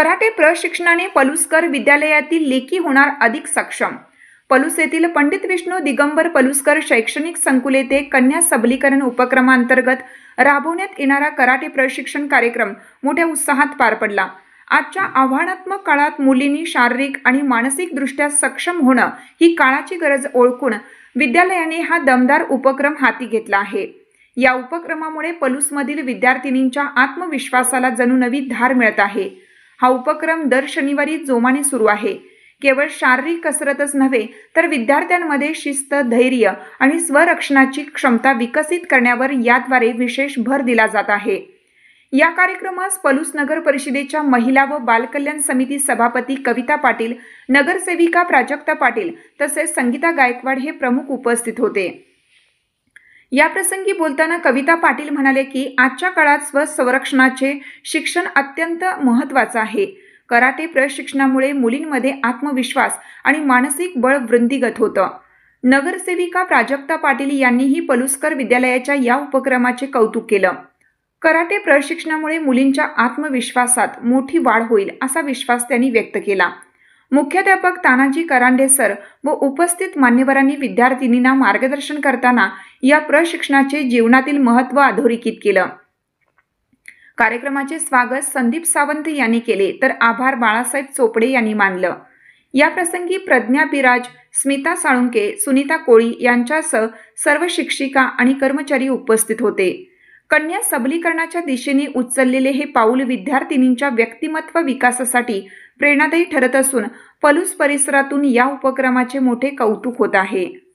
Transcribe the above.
Karate प्रशिक्षणाने Paluskar विद्यालयातील लेखी होणार अधिक सक्षम. पलूस येथील पंडित विष्णू दिगंबर पलुसकर शैक्षणिक संकुल येथे कन्या सबलीकरण उपक्रमांतर्गत राबवण्यात येणारा कराटे प्रशिक्षण कार्यक्रम मोठ्या उत्साहात पार पडला. आजच्या आव्हानात्मक काळात मुलींनी शारीरिक आणि मानसिकदृष्ट्या सक्षम होणं ही काळाची गरज ओळखून विद्यालयाने हा दमदार उपक्रम हाती घेतला आहे. या उपक्रमामुळे पलूसमधील विद्यार्थिनींच्या आत्मविश्वासाला जणू नवी धार मिळत आहे. हा उपक्रम दर शनिवारी जोमाने सुरू आहे. केवळ शारीरिक कसरतच नव्हे तर विद्यार्थ्यांमध्ये शिस्त धैर्य आणि स्वरक्षणाची क्षमता विकसित करण्यावर याद्वारे विशेष भर दिला जात आहे. या कार्यक्रमास पलूस नगर परिषदेच्या महिला व बालकल्याण समिती सभापती कविता पाटील नगरसेविका प्राजक्ता पाटील तसेच संगीता गायकवाड हे प्रमुख उपस्थित होते. या प्रसंगी बोलताना कविता पाटील म्हणाले की आजच्या काळात स्वसंरक्षणाचे शिक्षण अत्यंत महत्त्वाचं आहे. कराटे प्रशिक्षणामुळे मुलींमध्ये आत्मविश्वास आणि मानसिक बळ वृद्धिगत होतं. नगरसेविका प्राजक्ता पाटील यांनीही पलुस्कर विद्यालयाच्या या उपक्रमाचे कौतुक केलं. कराटे प्रशिक्षणामुळे मुलींच्या आत्मविश्वासात मोठी वाढ होईल असा विश्वास त्यांनी व्यक्त केला. मुख्याध्यापक तानाजी करांडे सर व उपस्थित मान्यवरांनी विद्यार्थिनींना मार्गदर्शन करताना या प्रशिक्षणाचे जीवनातील महत्त्व अधोरेखित केलं. कार्यक्रमाचे स्वागत संदीप सावंत यांनी केले तर आभार बाळासाहेब चोपडे यांनी मानलं. या प्रसंगी प्रज्ञा बिराज स्मिता साळुंके सुनीता कोळी यांच्यासह सर्व शिक्षिका आणि कर्मचारी उपस्थित होते. कन्या सबलीकरणाच्या दिशेने उचललेले हे पाऊल विद्यार्थिनींच्या व्यक्तिमत्व विकासासाठी प्रेरणादायी ठरत असून पलूस परिसरातून या उपक्रमाचे मोठे कौतुक होत आहे.